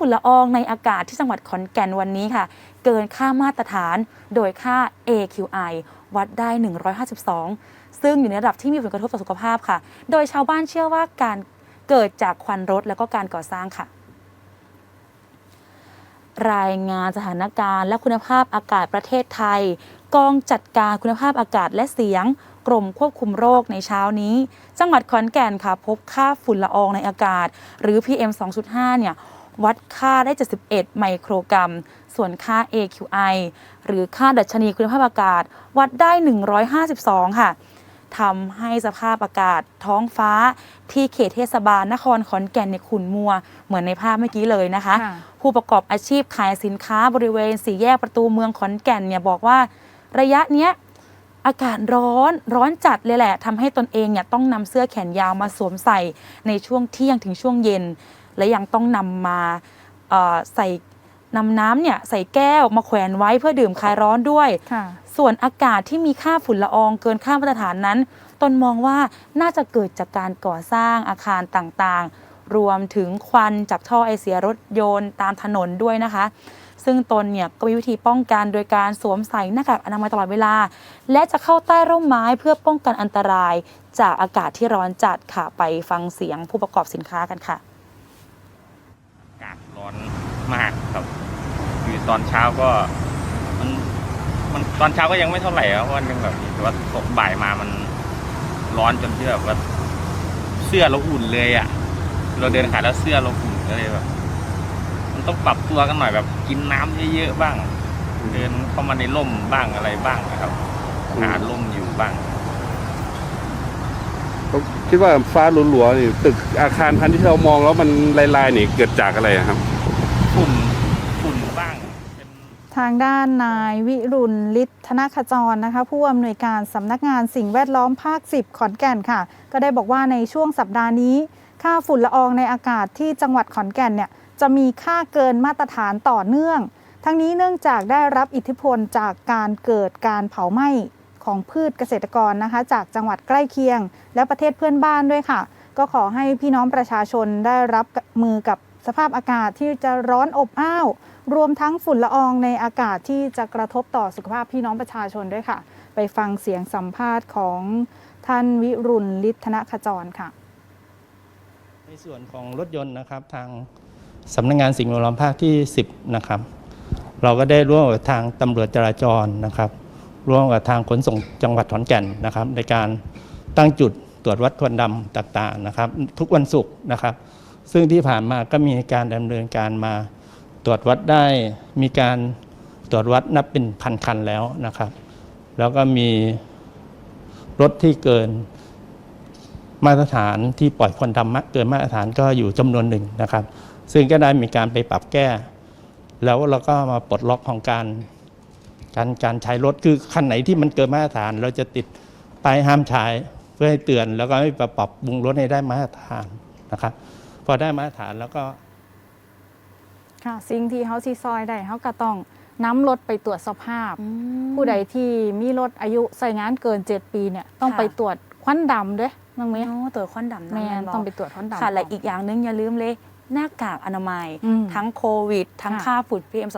ฝุ่นละอองในอากาศที่จังหวัดขอนแก่นวันนี้ค่ะ เกินค่ามาตรฐานโดยค่า AQI วัดได้ 152 ซึ่งอยู่ในระดับที่มีผลกระทบต่อสุขภาพค่ะ โดยชาวบ้านเชื่อว่าการเกิดจากควันรถแล้วก็การก่อสร้างค่ะ รายงานสถานการณ์และคุณภาพอากาศประเทศไทย กองจัดการคุณภาพอากาศและเสียง กรมควบคุมโรคในเช้านี้ จังหวัดขอนแก่นค่ะ พบค่าฝุ่นละอองในอากาศ หรือ PM 2.5 เนี่ย วัดค่าได้ 71 ไมโครกรัม ส่วนค่า AQI หรือค่าดัชนีคุณภาพอากาศ วัดได้ 152 ค่ะทำให้สภาพอากาศท้องฟ้าที่เขตเทศบาลนครขอนแก่นในยขุ่นมัว เหมือนในภาพเมื่อกี้เลยนะคะค่ะผู้ประกอบอาชีพขายสินค้าบริเวณสี่แยกประตูเมืองขอนแก่นเนี่ยบอกว่าระยะเนี้ยอากาศร้อนร้อนจัดเลยแหละทำให้ตนเองเนี่ยต้องนำเสื้อแขนยาวมาสวมใส่ในช่วงเที่ยงถึงช่วงเย็น และยังต้องนำมาเอ่อใส่นำน้ำเนี่ยใส่แก้วมาแขวนไว้เพื่อดื่มคลายร้อนด้วยค่ะส่วนอากาศที่มีค่าฝุ่นละอองเกินค่ามาตรฐานนั้น ตนมองว่าน่าจะเกิดจากการก่อสร้างอาคารต่างๆ รวมถึงควันจากท่อไอเสียรถยนต์ตามถนนด้วยนะคะ ซึ่งตนเนี่ยก็มีวิธีป้องกันโดยการสวมใส่หน้ากากอนามัยตลอดเวลา และจะเข้าใต้ร่มไม้เพื่อป้องกันอันตราย จากอากาศที่ร้อนจัดค่ะไปฟังเสียงผู้ประกอบสินค้ากันค่ะอากาศร้อน มากครับ คือตอนเช้าก็มันมันตอนเช้าก็ยังไม่เท่าไหร่ครับว่ายังแบบแต่ว่าตกบ่ายมามันร้อนจนที่แบบว่าเสื้อเราอุ่นเลยอะ่ะ เราเดินขายแล้วเสื้อเราอุ่นก็เลยแบบมันต้องปรับตัวกันหน่อยแบบกินน้ำเยอะๆบ้าง เดินเข้ามาในร่มบ้างอะไรบ้างนะครับหาร่มอยู่บ้างผมคิดว่าฟ้าหลัวๆนี่ตึกอาคารพันที่เรามองแล้วมันลายๆนี่เกิดจากอะไรครับ ฝุ่นฝุ่นบ้างเป็นทางด้านนายวิรุณฤทธนขจรนะคะ ผู้อำนวยการสำนักงานสิ่งแวดล้อมภาค 10 ขอนแก่นค่ะ ก็ได้บอกว่าในช่วงสัปดาห์นี้ ค่าฝุ่นละอองในอากาศที่จังหวัดขอนแก่นเนี่ยจะมีค่าเกินมาตรฐานต่อเนื่อง ทั้งนี้เนื่องจากได้รับอิทธิพลจากการเกิดการเผาไหม้ของพืชเกษตรกรนะคะ จากจังหวัดใกล้เคียง และประเทศเพื่อนบ้านด้วยค่ะ ก็ขอให้พี่น้องประชาชนได้รับมือกับ สภาพอากาศที่จะร้อนอบอ้าว รวมทั้งฝุ่นละอองในอากาศที่จะกระทบต่อสุขภาพพี่น้องประชาชนด้วยค่ะ ไปฟังเสียงสัมภาษณ์ของท่านวิรุณฤทธนขจรค่ะ ในส่วนของรถยนต์นะครับทางสำนักงานสิ่งแวดล้อมภาคที่ 10 นะครับ เราก็ได้ร่วมกับทางตำรวจจราจรนะครับร่วมกับทางขนส่งจังหวัดขอนแก่นนะครับ ในการตั้งจุดตรวจวัดควันดำต่างๆนะครับ ทุกวันศุกร์นะครับ ซึ่งที่ผ่านมาก็มีการดำเนินการมาตรวจวัดได้มีการตรวจวัดนับเป็นพันคันแล้วนะครับ แล้วก็มีรถที่เกินมาตรฐานที่ปล่อยควันดำมากเกินมาตรฐานก็อยู่จำนวนหนึ่งนะครับ ซึ่งก็ได้มีการไปปรับแก้ แล้วเราก็มาปลดล็อกของการการการใช้รถคือคันไหนที่มันเกินมาตรฐาน เราจะติดป้ายห้ามใช้เพื่อให้เตือน แล้วก็ให้ปรับปรุงรถให้ได้มาตรฐานนะครับ พอได้มาตรฐานแล้วก็ ค่ะ สิ่งที่เขาซีซอยได้เขาก็ต้องน้ำรถไปตรวจสภาพ ผู้ใดที่มีรถอายุใส่งานเกิน 7 ปีเนี่ยต้องค่ะไปตรวจควันดำด้วยน้องเมย์โอ้ตัวควันดำนะแมนบกต้องไปตรวจควันดำค่ะและอีกอย่างหนึงอย่าลืมเลยหน้ากากอนามัยอืมทั้งโควิด ทั้งค่ะค่าฝุ่น PM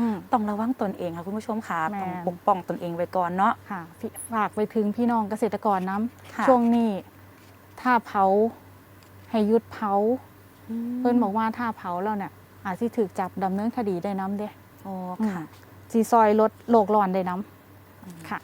อืม2.5 ต้องระวังตนเองค่ะคุณผู้ชมค่ะแม่นต้องปกป้องตนเองไว้ก่อนเนาะค่ะพี่ฝากไปถึงพี่น้องเกษตรกรน้ค่ะำช่วงนี้ ถ้าเผา ให้หยุดเผาเพิ่นบอกว่าถ้าเผาแล้วเนี่ยอาจสิถูกจับดำเนินคดีได้น้ำเด้โอ้อืมค่ะซีซอยลดโลกร้อนได้น้ำค่ะ